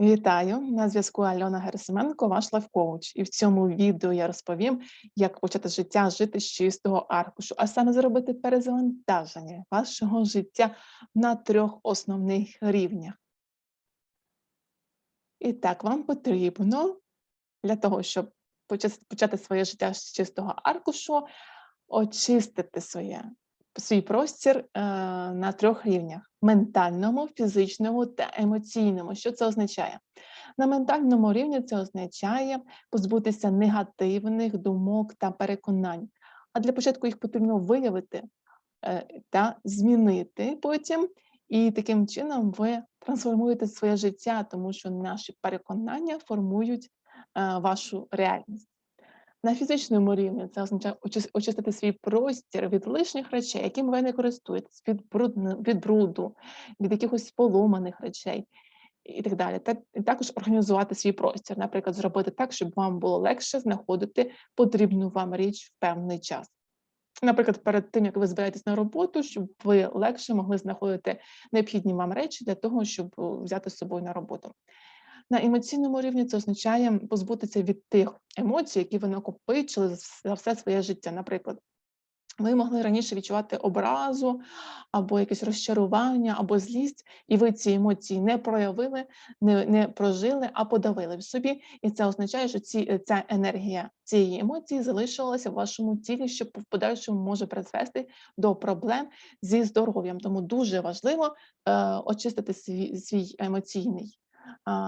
Вітаю! На зв'язку Альона Герасименко, ваш лайф-коуч. І в цьому відео я розповім, як почати життя жити з чистого аркушу, а саме зробити перезавантаження вашого життя на трьох основних рівнях. І так, вам потрібно для того, щоб почати своє життя з чистого аркушу, очистити своє, свій простір е, на трьох рівнях: ментальному, фізичному та емоційному. Що це означає? На ментальному рівні це означає позбутися негативних думок та переконань. А для початку їх потрібно виявити е, та змінити потім. І таким чином ви трансформуєте своє життя, тому що наші переконання формують е, вашу реальність. На фізичному рівні це означає очистити свій простір від лишніх речей, якими ви не користуєтесь, від, брудно- від бруду, від якихось поломаних речей і так далі. Та також організувати свій простір, наприклад, зробити так, щоб вам було легше знаходити потрібну вам річ в певний час. Наприклад, перед тим як ви збираєтесь на роботу, щоб ви легше могли знаходити необхідні вам речі для того, щоб взяти з собою на роботу. На емоційному рівні це означає позбутися від тих емоцій, які ви накопичили за все своє життя. Наприклад, ви могли раніше відчувати образу або якесь розчарування, або злість, і ви ці емоції не проявили, не, не прожили, а подавили в собі. І це означає, що ці, ця енергія цієї емоції залишилася в вашому тілі, що в подальшому може призвести до проблем зі здоров'ям. Тому дуже важливо е, очистити свій, свій емоційний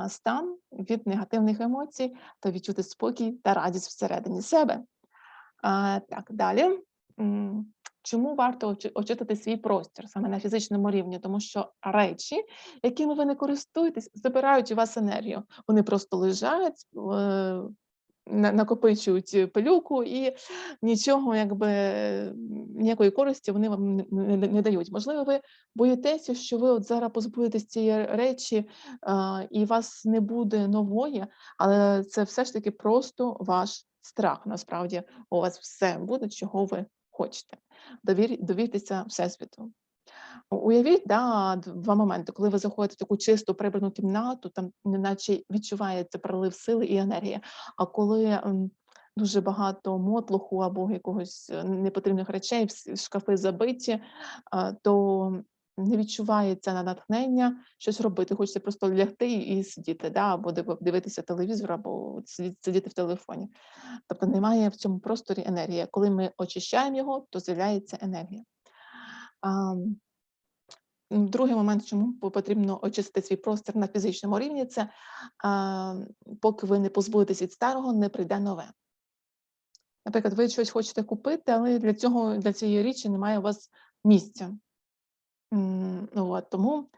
стан від негативних емоцій та відчути спокій та радість всередині себе. Так, далі. Чому варто очи- очистити свій простір саме на фізичному рівні? Тому що речі, якими ви не користуєтесь, забирають у вас енергію. Вони просто лежать, накопичують е, пилюку і нічого, якби ніякої користі вони вам не, не- не дають. Можливо, ви боїтеся, що ви от зараз позбудетесь цієї речі, а, і вас не буде нової, але це все ж таки просто ваш страх. Насправді у вас все буде, чого ви хочете. Довір, довіртеся Всесвіту. Уявіть да, два моменти, коли ви заходите в таку чисту прибрану кімнату, там неначе відчувається прилив сили і енергії. А коли дуже багато мотлуху або якогось е, непотрібних речей, шкафи забиті, то не відчувається на натхнення щось робити. Хочеться просто лягти і сидіти, да, або дивитися телевізор, або сидіти в телефоні. Тобто немає в цьому просторі енергії. Коли ми очищаємо його, то з'являється енергія. Другий момент, чому потрібно очистити свій простір на фізичному рівні, це а, поки ви не позбудетесь від старого, не прийде нове. Наприклад, ви щось хочете купити, але для цього для цієї річі немає у вас місця. Ну От, тому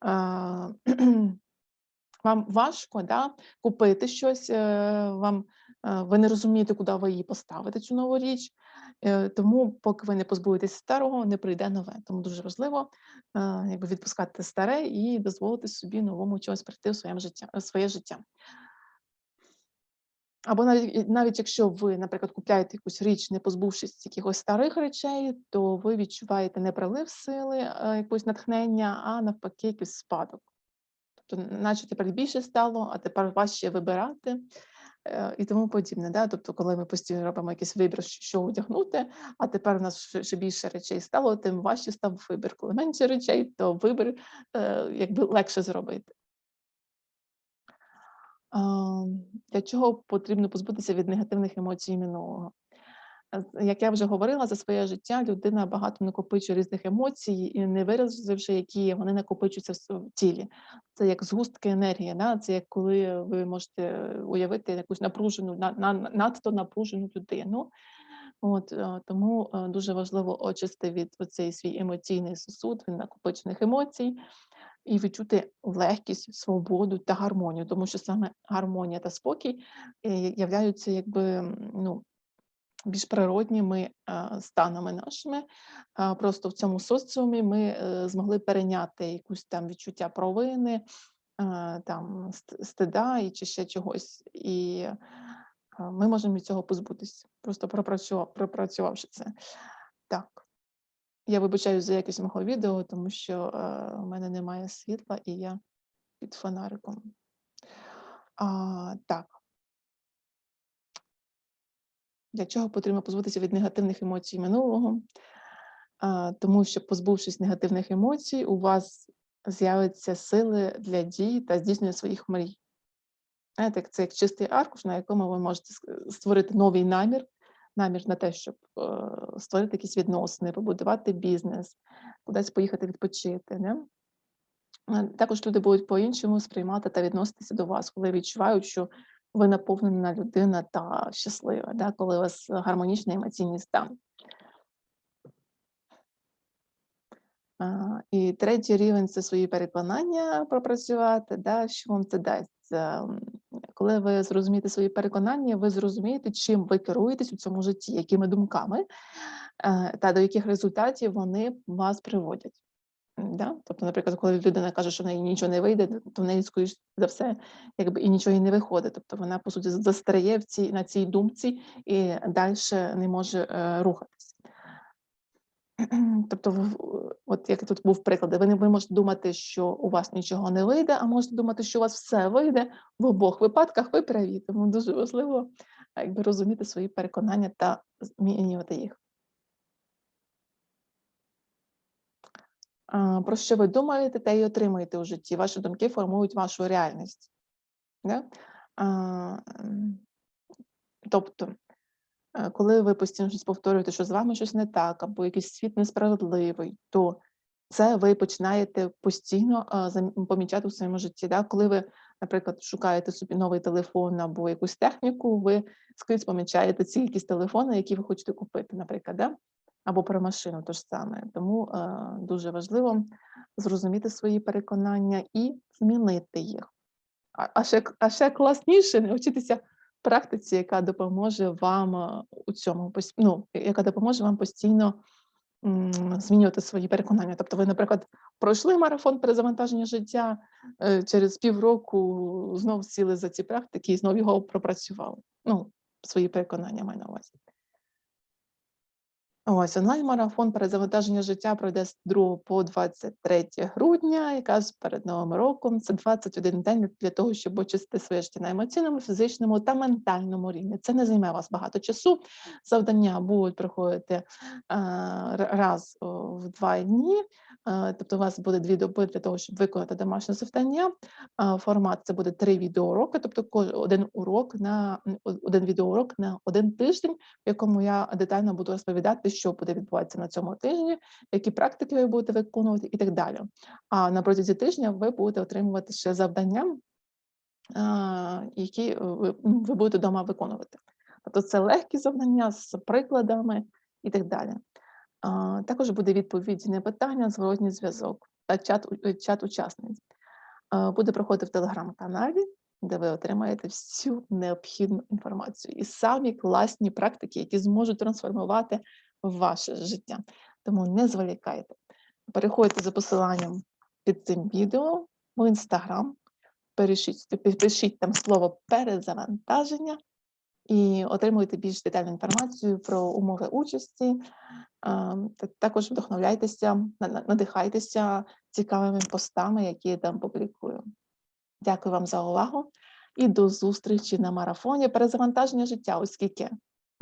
а, вам важко да, купити щось, е, вам, е, ви не розумієте, куди ви її поставите, цю нову річ. Е, Тому, поки ви не позбудетесь старого, не прийде нове. Тому дуже важливо е, якби відпускати старе і дозволити собі новому чогось прийти в своєму життя, в своє життя. Або навіть, навіть якщо ви, наприклад, купляєте якусь річ, не позбувшись якихось старих речей, то ви відчуваєте не прилив сили, е, якогось натхнення, а навпаки, якийсь спадок. Тобто, наче тепер більше стало, а тепер важче вибирати е, і тому подібне. Да? Тобто, коли ми постійно робимо якийсь вибір, що одягнути, а тепер у нас ще- ще більше речей стало, тим важче став вибір. Коли менше речей, то вибір е, якби легше зробити. Для чого потрібно позбутися від негативних емоцій минулого? Е, Як я вже говорила, за своє життя людина багато накопичує різних емоцій, і не виразивши, які вони накопичуються в тілі. Це як згустки енергії. Да? Це як коли ви можете уявити якусь напружену, на- на- надто напружену людину. От, е, тому е, дуже важливо очисти від оцей свій емоційний сосуд, від накопичених емоцій, і відчути легкість, свободу та гармонію, тому що саме гармонія та спокій являються якби ну, більш природніми е, станами нашими. Просто в цьому соціумі ми е, змогли перейняти якусь там відчуття провини, е, там стида і чи ще чогось. І е, ми можемо від цього позбутися, просто пропрацювавши це. Так. Я вибачаю за якість мого відео, тому що е, у мене немає світла і я під фонариком. А, так. Для чого потрібно позбутися від негативних емоцій минулого? Тому що, позбувшись негативних емоцій, у вас з'являться сили для дій та здійснення своїх мрій. Знаєте, це як чистий аркуш, на якому ви можете створити новий намір, намір на те, щоб е, створити якісь відносини, побудувати бізнес, кудись поїхати відпочити. Не? Е, Також люди будуть по-іншому сприймати та відноситися до вас, коли відчувають, що ви наповнена людина та щаслива, да? коли у вас гармонічний емоційний стан. І третій рівень це свої переконання пропрацювати. Да? Що вам це дасть? Ем, Коли ви зрозумієте свої переконання, ви зрозумієте, чим ви керуєтесь у цьому житті, якими думками е, та до яких результатів вони вас приводять. Да? Тобто, наприклад, коли людина каже, що в неї нічого не вийде, то в неї, скоріш за все, якби і нічого і не виходить. Тобто вона, по суті, застряє в цій, на цій думці і далі не може е, рухатись. Тобто, от як тут був приклад, ви, ви можете думати, що у вас нічого не вийде, а можете думати, що у вас все вийде. В обох випадках ви праві. Тому дуже важливо якби, розуміти свої переконання та змінювати їх. А, Про що ви думаєте, те й отримуєте у житті. Ваші думки формують вашу реальність. Да? Тобто, е, коли ви постійно щось повторюєте, що з вами щось не так, або якийсь світ несправедливий, то це ви починаєте постійно помічати у своєму житті. Да? Коли ви, наприклад, шукаєте собі новий телефон або якусь техніку, ви скрізь помічаєте ці якісь телефони, які ви хочете купити, наприклад, да? Або про машину то ж саме. Тому е, дуже важливо зрозуміти свої переконання і змінити їх. А, а, ще, а ще класніше навчитися практиці, яка допоможе вам е, у цьому ну, яка допоможе вам постійно змінювати свої переконання. Тобто, ви, наприклад, пройшли марафон перезавантаження життя, е, через півроку знов сіли за ці практики і знов його пропрацювали. Ну, свої переконання маю на увазі. Ось онлайн-марафон перезавантаження життя пройде з 2 по 23 грудня, якраз перед Новим роком. Це 21 день для того, щоб очистити своє життя на емоційному, фізичному та ментальному рівні. Це не займе вас багато часу. Завдання будуть проходити е, раз в два дні. Е, Тобто, у вас буде дві доби для того, щоб виконати домашнє завдання. Е, Формат це буде три відеоуроки, тобто один урок на один відеоурок на один тиждень в якому я детально буду розповідати, що буде відбуватися на цьому тижні, які практики ви будете виконувати і так далі. А на протязі тижня ви будете отримувати ще завдання, які ви, ну, будете вдома виконувати. Тобто це легкі завдання з прикладами і так далі. Також буде відповідь на питання, зворотній зв'язок та чат, е, чат учасниць. Буде проходити в телеграм-каналі, де ви отримаєте всю необхідну інформацію і самі класні практики, які зможуть трансформувати ваше життя. Тому не зволікайте. Переходьте за посиланням під цим відео в інстаграм, пишіть там слово перезавантаження і отримуйте більш детальну інформацію про умови участі. Також вдохновляйтеся, на- на- надихайтеся цікавими постами, які я там публікую. Дякую вам за увагу і до зустрічі на марафоні перезавантаження життя, оскільки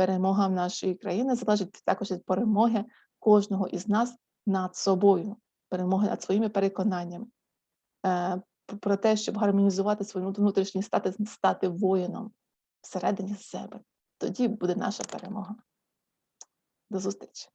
перемога нашої країни залежить також від перемоги кожного із нас над собою, перемоги над своїми переконаннями. Е, Про те, щоб гармонізувати свій внут- внутрішній стати, стати воїном всередині себе. Тоді буде наша перемога. До зустрічі!